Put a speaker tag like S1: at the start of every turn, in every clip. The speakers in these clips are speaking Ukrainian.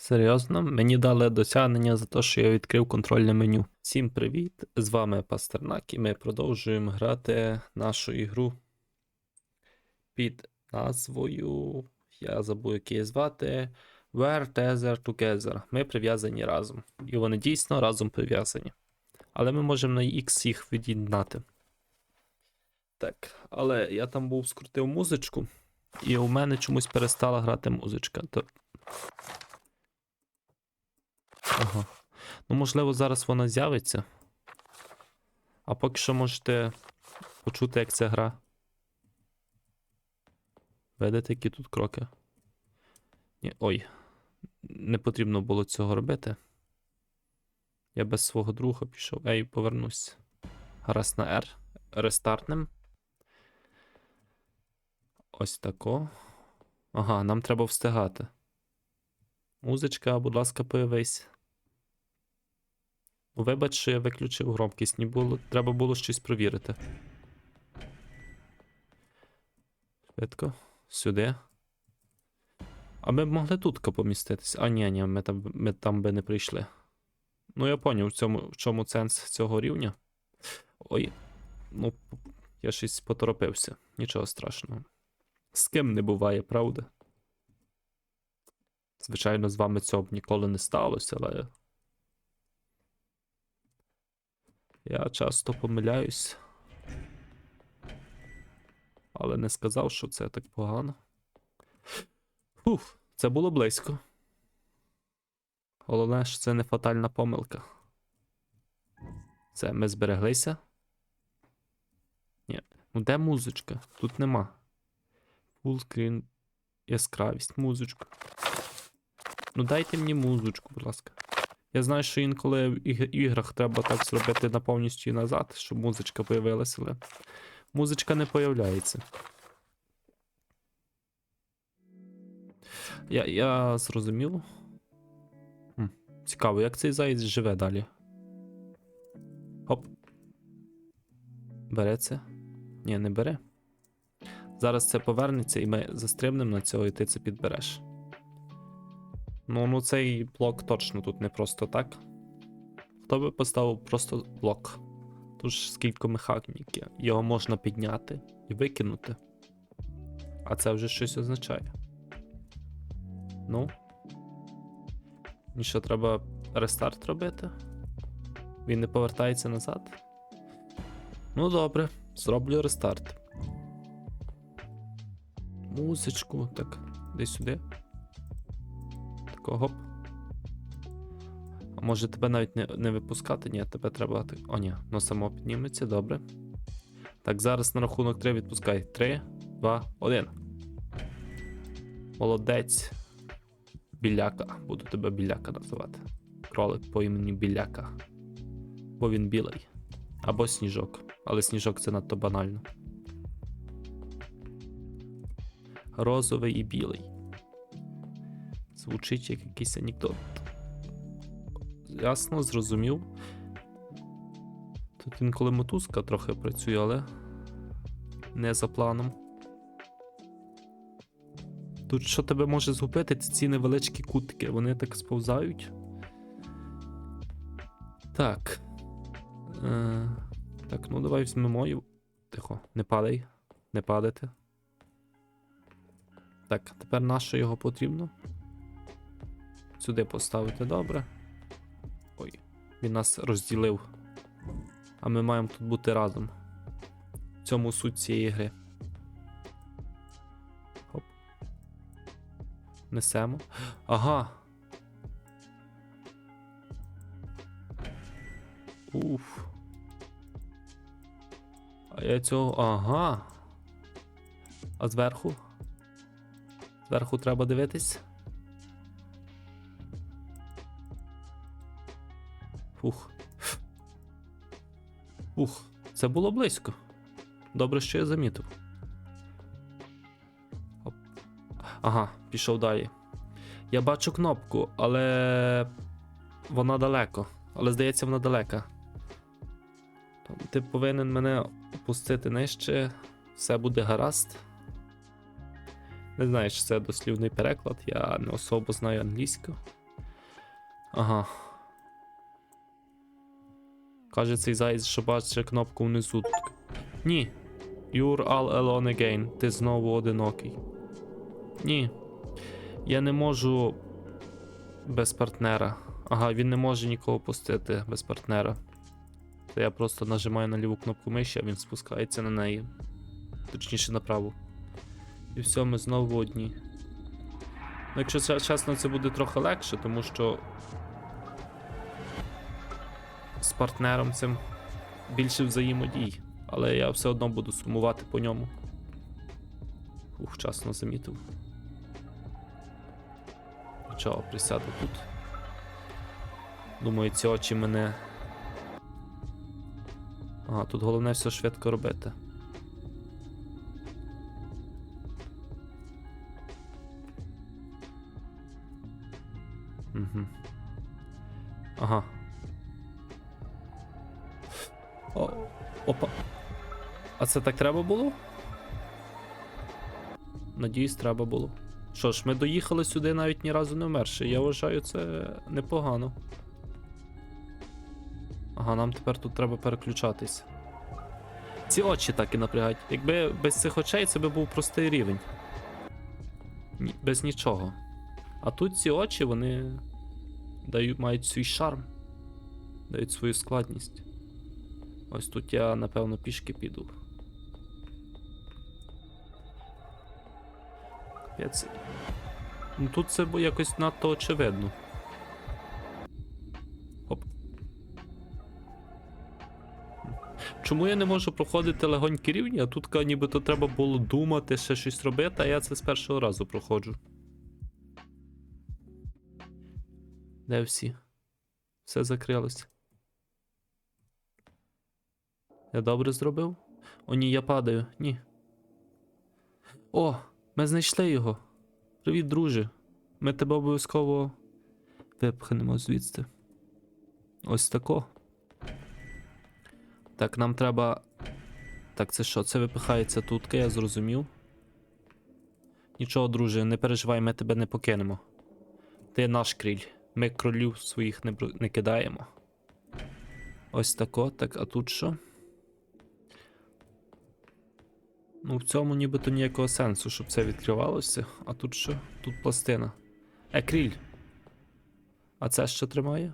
S1: Серйозно, мені дали досягнення за те, що я відкрив контрольне меню. Всім привіт! З вами Пастернак, і ми продовжуємо грати нашу ігру під назвою. Я забув, як її звати. Where Tether Together. Ми прив'язані разом. І вони дійсно разом прив'язані. Але ми можемо на X їх від'єднати. Так, але я там був скрутив музичку, і у мене чомусь перестала грати музичка. То Ага. Ну, можливо, зараз вона з'явиться. А поки що можете почути, як це гра. Видите, які тут кроки? Ні, ой. Не потрібно було цього робити. Я без свого друга пішов. Ей, повернусь. Гаразд на R. Рестартнем. Ось тако. Ага, нам треба встигати. Музичка, будь ласка, появись. Вибач, що я виключив громкість, ні було, треба було щось провірити. Швидко. Сюди. А ми б могли тут поміститись. А, ні, ні, ми там, ми там би не прийшли. Ну, я поняв, в цьому, в чому сенс цього рівня. Ой. Ну, я щось поторопився. Нічого страшного. З ким не буває, правда? Звичайно, з вами цього б ніколи не сталося, але. Я часто помиляюсь. Але не сказав, що це так погано. Фух, це було близько. Головне, що це не фатальна помилка. Це ми збереглися? Ні. Ну де музичка? Тут нема. Фулскрін, яскравість, музичка. Ну дайте мені музичку, будь ласка. Я знаю, що інколи в іграх треба так зробити на повністю і назад, щоб музичка появилася, але музичка не появляється. Я, я зрозумів. Хм, цікаво, як цей заєць живе далі. Хоп. Бере це? Ні, не бере. Зараз це повернеться, і ми застрибнемо на цього, і ти це підбереш. Ну, ну цей блок точно тут не просто так. Хто би поставив просто блок? Тут ж скільки механіки. Його можна підняти і викинути. А це вже щось означає. Ну. І що, треба рестарт робити? Він не повертається назад? Ну, добре, зроблю рестарт. Музичку, так, десь сюди. Тако, гоп. А може тебе навіть не, не випускати? Ні, тебе треба. О, ні, ну само підніметься, добре. Так, зараз на рахунок 3 відпускай. 3, 2, 1. Молодець. Біляка. Буду тебе біляка називати. Кролик по імені Біляка. Бо він білий. Або сніжок. Але сніжок це надто банально. Розовий і білий. Звучить як якийсь анекдот. Ясно, зрозумів. Тут інколи мотузка трохи працює, але не за планом. Тут що тебе може згубити, це ці невеличкі кутки, вони так сповзають. Так. Е, так, ну давай візьмемо. Тихо, не падай. Не падайте. Так, тепер на що його потрібно? Сюди поставити добре. Ой, він нас розділив. А ми маємо тут бути разом. В цьому суть цієї гри. Хоп. Несемо. Ага. Уф. А я цього. Ага. А зверху? Зверху треба дивитись. Фух. Фух, це було близько. Добре, що я замітив. Оп. Ага, пішов далі. Я бачу кнопку, але вона далеко. Але здається, вона далека. Ти повинен мене опустити нижче. Все буде гаразд. Не знаю, чи це дослівний переклад, я не особо знаю англійську. Ага. Каже цей заєць, що бачить кнопку внизу. Ні. You're all alone again. Ти знову одинокий. Ні. Я не можу без партнера. Ага, він не може нікого пустити без партнера. То я просто нажимаю на ліву кнопку миші, а він спускається на неї. Точніше на праву. І все, ми знову одні. Ну, якщо чесно, це буде трохи легше, тому що з партнером цим більше взаємодій. Але я все одно буду сумувати по ньому. Ух, вчасно замітив. Чого, присяду тут. Думаю, ці очі мене. Ага, тут головне все швидко робити. Угу. Ага. Опа. А це так треба було? Надіюсь, треба було. Що ж, ми доїхали сюди навіть ні разу не вмерши. Я вважаю, це непогано. Ага, нам тепер тут треба переключатись. Ці очі так і напрягають. Якби без цих очей це би був простий рівень. Ні, без нічого. А тут ці очі, вони дають, мають свій шарм, дають свою складність. Ось тут я, напевно, пішки піду. Ну тут це якось надто очевидно. Оп. Чому я не можу проходити легонькі рівні, а тут нібито треба було думати, ще щось робити, а я це з першого разу проходжу. Де всі? Все закрилось. Я добре зробив? О, ні, я падаю. Ні. О, ми знайшли його. Привіт, друже. Ми тебе обов'язково випхнемо звідси. Ось тако. Так, нам треба. Так, це що? Це випихається тут, я зрозумів. Нічого, друже, не переживай, ми тебе не покинемо. Ти наш кріль. Ми кролів своїх не, не кидаємо. Ось тако. Так, а тут що? Ну, в цьому нібито ніякого сенсу, щоб це відкривалося. А тут що? Тут пластина. Е, кріль. А це що тримає?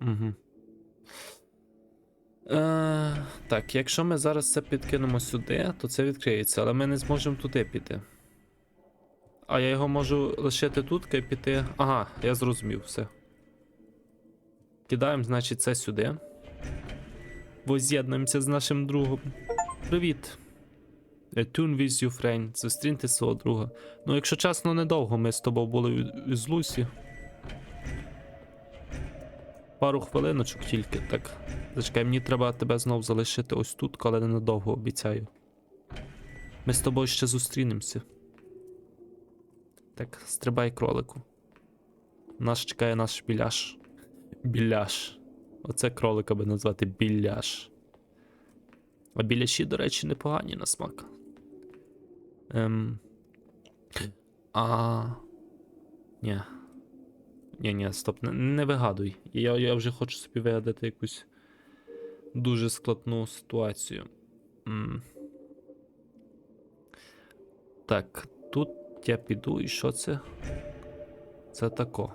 S1: Угу. Е, так, якщо ми зараз це підкинемо сюди, то це відкриється, але ми не зможемо туди піти. А я його можу лишити тут і піти. Ага, я зрозумів все. Кидаємо, значить, це сюди. Воз'єднуємося з нашим другом. Привіт. Return with you, friend. Зустріньте свого друга. Ну, якщо чесно, недовго ми з тобою були з Лусі. Пару хвилиночок тільки, так. Зачекай, мені треба тебе знов залишити ось тут, але ненадовго обіцяю. Ми з тобою ще зустрінемося. Так, стрибай кролику. Нас чекає наш біляш. Біляш. Оце кролика би назвати біляш. А біляші, до речі, непогані на смак. Ем. А. Ні. Ні, ні, стоп, не, не вигадуй. Я, я вже хочу собі вигадати якусь дуже складну ситуацію. М. Так, тут я піду, і що це? Це тако.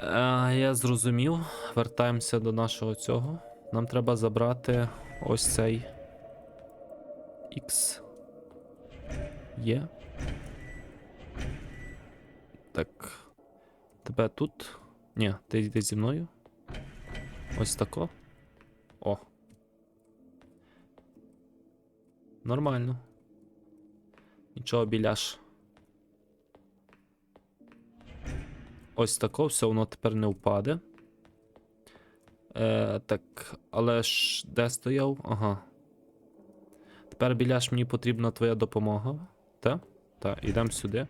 S1: А, я зрозумів. Вертаємося до нашого цього. Нам треба забрати ось цей X. Є. Так. Тебе тут. Ні, ти йди зі мною. Ось тако. О. Нормально. Нічого біляш. Ось тако, все, воно тепер не впаде. Е, так, але ж де стояв? Ага. Тепер біляш мені потрібна твоя допомога. Та? Так, ідемо сюди.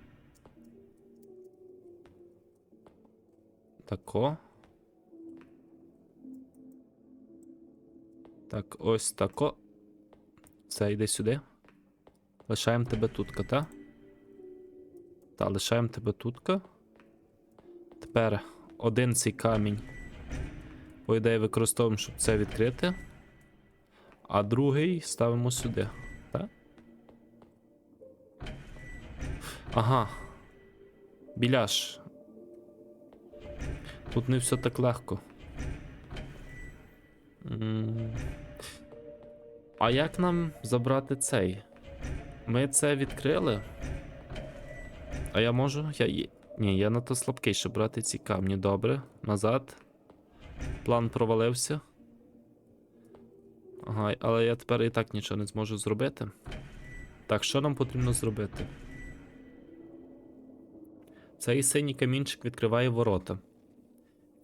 S1: Тако. Так, ось тако. Все, йди сюди. Лишаємо тебе тутка, та? Та, лишаємо тебе тутка. тепер один цей камінь. По ідеї використовуємо, щоб це відкрити. А другий ставимо сюди. Так? Ага. Біляш. Тут не все так легко. А як нам забрати цей? Ми це відкрили. А я можу? Я... Ні, я на то слабкий, щоб брати ці камні. Добре. Назад. План провалився. Ага, але я тепер і так нічого не зможу зробити. Так, що нам потрібно зробити? Цей синій камінчик відкриває ворота.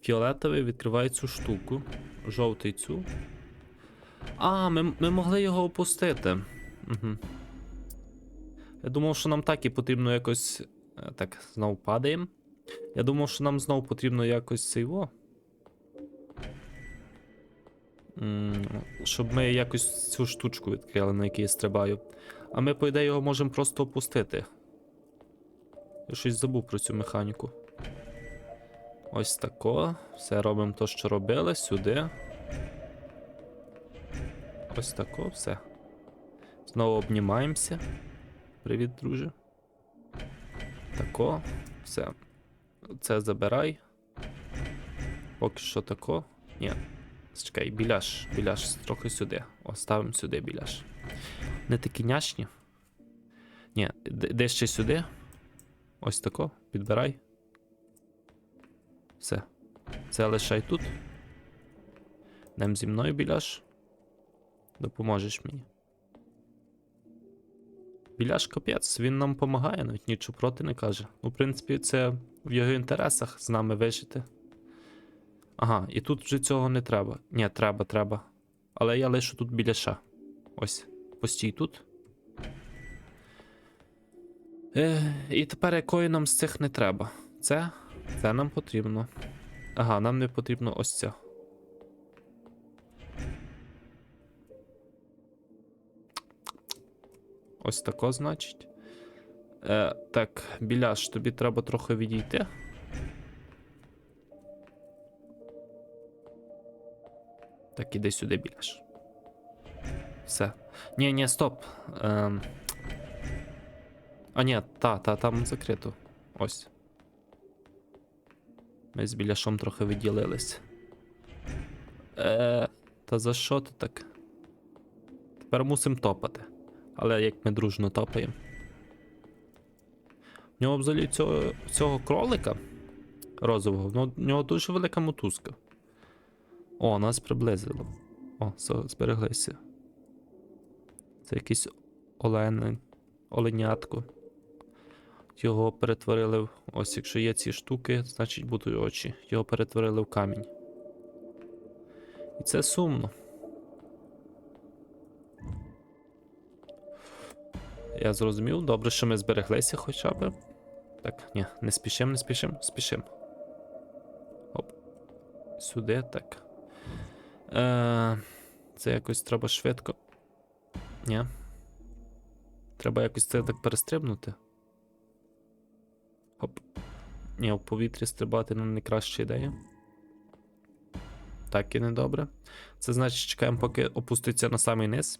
S1: Фіолетовий відкриває цю штуку. Жовтий цю. А, ми, ми могли його опустити. Угу. Я думав, що нам так і потрібно якось. е, Так, знову падаємо. Я думав, що нам знову потрібно якось цей во. Щоб ми якось цю штучку відкрили, на якій я стрибаю. А ми, по ідеї, його можемо просто опустити. Я щось забув про цю механіку. Ось тако. Все робимо то, що робили, сюди. Ось тако, все. Знову обнімаємося. Привіт, друже. Тако. Все. Це забирай. Поки що тако. Ні. Чекай, біляш, біляш трохи сюди. Оставимо сюди біляш. Не такі няшні. Ні, де ще сюди. Ось тако. Підбирай. Все. Це лишай тут. Йдем зі мною біляш. Допоможеш мені. Біляш капець, він нам допомагає, навіть нічого проти не каже. Ну, в принципі, це в його інтересах з нами вижити. Ага, і тут вже цього не треба. Ні, треба, треба. Але я лишу тут біляша. Ось, постій тут. Е, і тепер якої нам з цих не треба. Це? Це нам потрібно. Ага, нам не потрібно ось це. Ось тако, значить. Е, так, біляш, тобі треба трохи відійти. Так, іди сюди, біляш. Все. Ні, ні, стоп. Ем... А, ні, та, та, там закрито. Ось. Ми з біляшом трохи відділились. Е, та за що ти так? Тепер мусимо топати. Але як ми дружно топаємо. В нього взагалі цього, цього кролика розового, в нього дуже велика мотузка. О, нас приблизило. О, збереглися. Це якийсь олени, оленятко. Його перетворили в. Ось, якщо є ці штуки, значить будуть очі. Його перетворили в камінь. І це сумно. Я зрозумів. Добре, що ми збереглися хоча б. Так, ні, не спішим, не спішим, спішим. Оп. Сюди, так. Е, це якось треба швидко. Ні. Треба якось це так перестрибнути. Хоп. Ні, в повітрі стрибати ну, не краща ідея. Так і не добре. Це значить, чекаємо, поки опуститься на самий низ.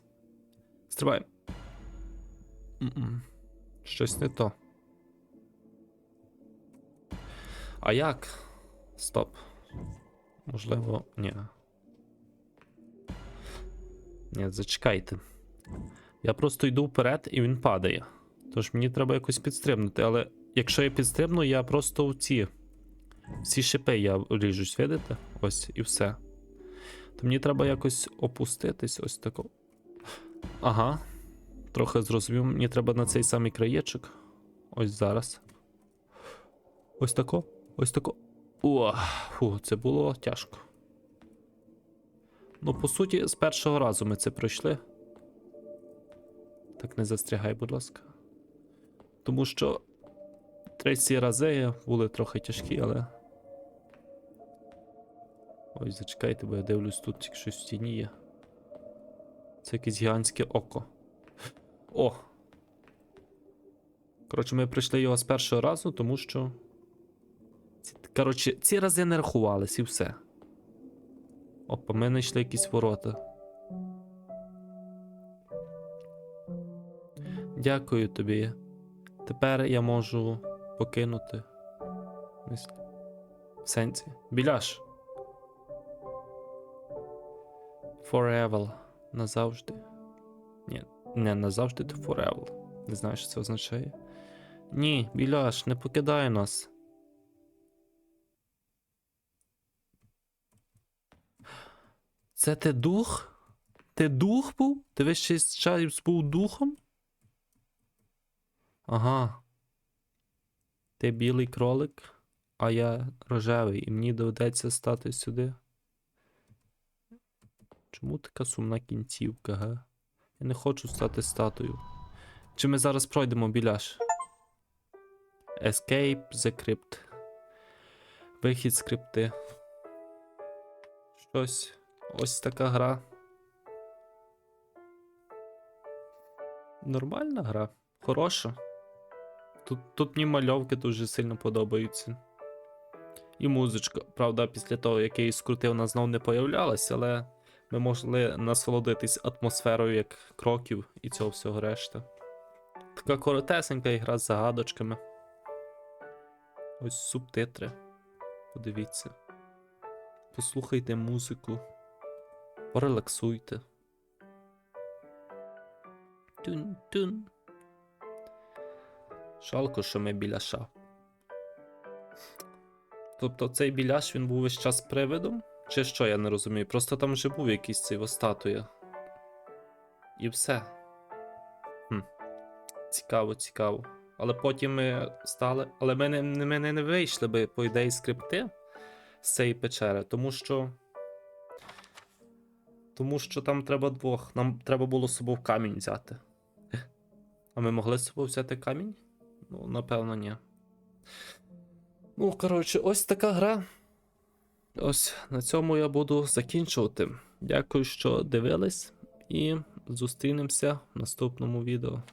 S1: Стрибаємо. М-м. Щось не то. А як? Стоп. Можливо, ні. Ні, зачекайте. Я просто йду вперед і він падає. Тож мені треба якось підстрибнути, але якщо я підстрибну, я просто в ці. Всі шипи я ріжусь, видите? Ось і все. То мені треба якось опуститись, ось тако. Ага. Трохи зрозумів, мені треба на цей самий краєчок. Ось зараз. Ось тако. Ось тако. О, фу, це було тяжко. Ну, по суті, з першого разу ми це пройшли. Так не застрягай, будь ласка. Тому що треті рази були трохи тяжкі, але. Ой, зачекайте, бо я дивлюсь, тут щось в тіні є. Це якесь гігантське око. О! Коротше, ми пройшли його з першого разу, тому що. Коротше, ці рази не рахувались і все. Опа, ми знайшли якісь ворота. Дякую тобі. Тепер я можу покинути. В сенсі. Біляш. Forever. Назавжди. Ні, не назавжди, то forever. Не знаю, що це означає. Ні, біляш, не покидай нас. Це ти дух? Ти дух був? Ти весь шість час був духом? Ага. Ти білий кролик, а я рожевий, і мені доведеться стати сюди. Чому така сумна кінцівка, га? Я не хочу стати статую. Чи ми зараз пройдемо біляш? Escape the crypt. Вихід з крипти. Щось. Ось така гра. Нормальна гра. Хороша. Тут, тут мені мальовки дуже сильно подобаються. І музичка. Правда, після того, як я її скрутив, вона знов не появлялась, але ми могли насолодитись атмосферою як кроків і цього всього решта. Така коротесенька ігра з загадочками. Ось субтитри. Подивіться. Послухайте музику. Порелаксуйте. Тун-тун. Жалко, що ми біляша. Тобто цей біляш він був весь час привидом? Чи що, я не розумію. Просто там вже був якийсь цей статуя. І все. Хм. Цікаво, цікаво. Але потім ми стали. Але ми не- ми не вийшли би, по ідеї, скрипти з цієї печери, тому що. Тому що там треба двох. Нам треба було з собою камінь взяти. А ми могли з собою взяти камінь? Ну, напевно, ні. Ну, коротше, ось така гра. Ось на цьому я буду закінчувати. Дякую, що дивились, і зустрінемося в наступному відео.